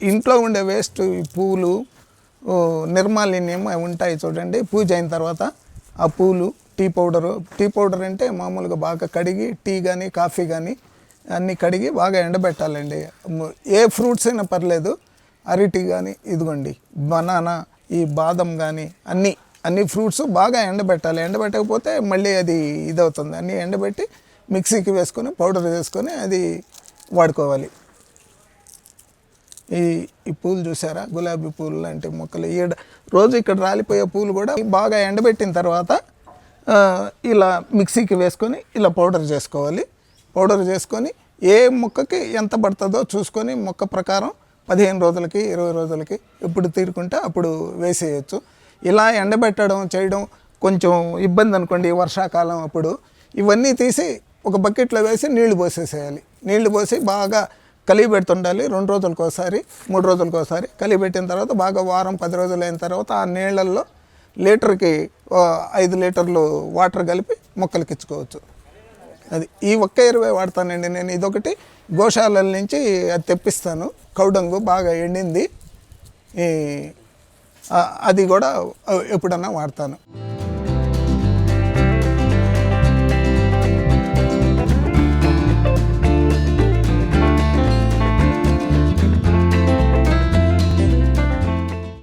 ఇంట్లో ఉండే వేస్ట్ ఈ పూలు నిర్మాలిన్యం అవి ఉంటాయి చూడండి. పూజ అయిన తర్వాత ఆ పూలు టీ పౌడరు టీ పౌడర్ అంటే మామూలుగా బాగా కడిగి టీ కానీ కాఫీ కానీ అన్నీ కడిగి బాగా ఎండబెట్టాలండి. ఏ ఫ్రూట్స్ అయినా పర్లేదు అరటి కానీ ఇదిగోండి బనానా ఈ బాదం కానీ అన్నీ అన్ని ఫ్రూట్స్ బాగా ఎండబెట్టాలి. ఎండబెట్టకపోతే మళ్ళీ అది ఇదవుతుంది. అన్నీ ఎండబెట్టి మిక్సీకి వేసుకొని పౌడర్ వేసుకొని అది వాడుకోవాలి. ఈ ఈ పూలు చూసారా? గులాబీ పూలు లాంటి మొక్కలు. ఈడ రోజు ఇక్కడ రాలిపోయే పూలు కూడా బాగా ఎండబెట్టిన తర్వాత ఇలా మిక్సీకి వేసుకొని ఇలా పౌడర్ చేసుకోవాలి. పౌడర్ చేసుకొని ఏ మొక్కకి ఎంత పడుతుందో చూసుకొని మొక్క ప్రకారం పదిహేను రోజులకి ఇరవై రోజులకి ఎప్పుడు తీరుకుంటే అప్పుడు వేసేయచ్చు. ఇలా ఎండబెట్టడం చేయడం కొంచెం ఇబ్బంది అనుకోండి వర్షాకాలం అప్పుడు. ఇవన్నీ తీసి ఒక బకెట్లో వేసి నీళ్ళు పోసేసేయాలి. నీళ్ళు పోసి బాగా కలిగి పెడుతుండాలి రెండు రోజులకు ఒకసారి మూడు రోజులకు ఒకసారి కలిగి పెట్టిన తర్వాత బాగా వారం పది రోజులు అయిన తర్వాత ఆ నీళ్ళల్లో లీటర్కి ఐదు లీటర్లు వాటర్ కలిపి మొక్కలకి ఇచ్చుకోవచ్చు. అది ఈ ఒక్క ఇరవై వాడతానండి నేను. ఇదొకటి. గోశాలల నుంచి అది తెప్పిస్తాను. కౌడంగు బాగా ఎండింది. ఈ, అది కూడా ఎప్పుడన్నా వాడతాను.